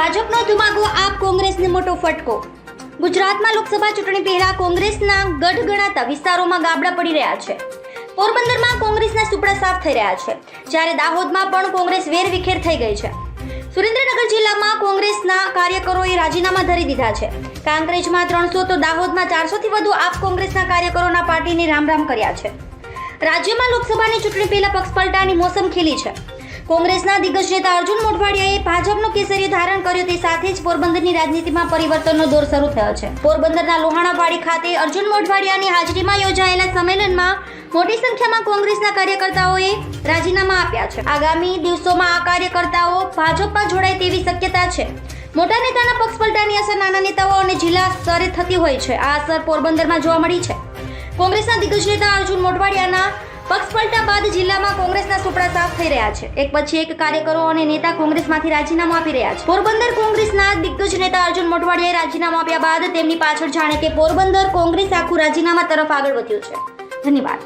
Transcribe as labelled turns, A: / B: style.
A: ભાજપનો ધુમાકો આપ કોંગ્રેસને મોટો ફટકો. ગુજરાતમાં લોકસભા ચૂંટણી પહેલા કોંગ્રેસના ગઢ ગણાતા વિસ્તારોમાં ગાબડા પડી રહ્યા છે. પોરબંદરમાં કોંગ્રેસના સુપડા સાફ થઈ રહ્યા છે. જ્યારે દાહોદમાં પણ કોંગ્રેસ વેરવિખેર થઈ ગઈ છે. સુરેન્દ્રનગર જિલ્લામાં કોંગ્રેસના કાર્યકરોએ રાજીનામા ધરી દીધા છે. કાંકરેજમાં ત્રણસો, તો દાહોદમાં ચારસોથી વધુ આપ કોંગ્રેસના કાર્યકરોના પાર્ટીને રામ રામ કર્યા છે. રાજ્યમાં લોકસભાની ચૂંટણી પહેલા પક્ષ પલટાની મોસમ ખીલી છે. કોંગ્રેસના દિગ્ગજ નેતા અર્જુન મોઢવાડિયાએ ભાજપનો કેસરીયો ધારણ કર્યો તે સાથે જ પોરબંદરની રાજનીતિમાં પરિવર્તનનો દોર શરૂ થયો છે. પોરબંદરના લોહાણાવાડી ખાતે અર્જુન મોઢવાડિયાની હાજરીમાં યોજાયેલા સંમેલનમાં મોટી સંખ્યામાં કોંગ્રેસના કાર્યકર્તાઓએ રાજીનામા આપ્યા છે. આગામી દિવસોમાં આ કાર્યકર્તાઓ ભાજપમાં જોડાય તેવી શક્યતા છે. મોટા નેતાના પક્ષ પલટાની અસર નાના નેતાઓ અને જિલ્લા સ્તરે થતી હોય છે. આ અસર પોરબંદરમાં જોવા મળી છે. કોંગ્રેસના દિગ્ગજ નેતા અર્જુન મોઢવાડિયાના પક્ષ બાદ જિલ્લામાં કોંગ્રેસના સુપડા સાફ થઈ રહ્યા છે. એક પછી એક કાર્યકરો અને નેતા કોંગ્રેસમાંથી રાજીનામું આપી રહ્યા છે. પોરબંદર કોંગ્રેસના દિગ્ગજ નેતા અર્જુન મોઢવાડિયાએ રાજીનામું આપ્યા બાદ તેમની પાછળ જાણે કે પોરબંદર કોંગ્રેસ આખું રાજીનામા તરફ આગળ વધ્યું છે. ધન્યવાદ.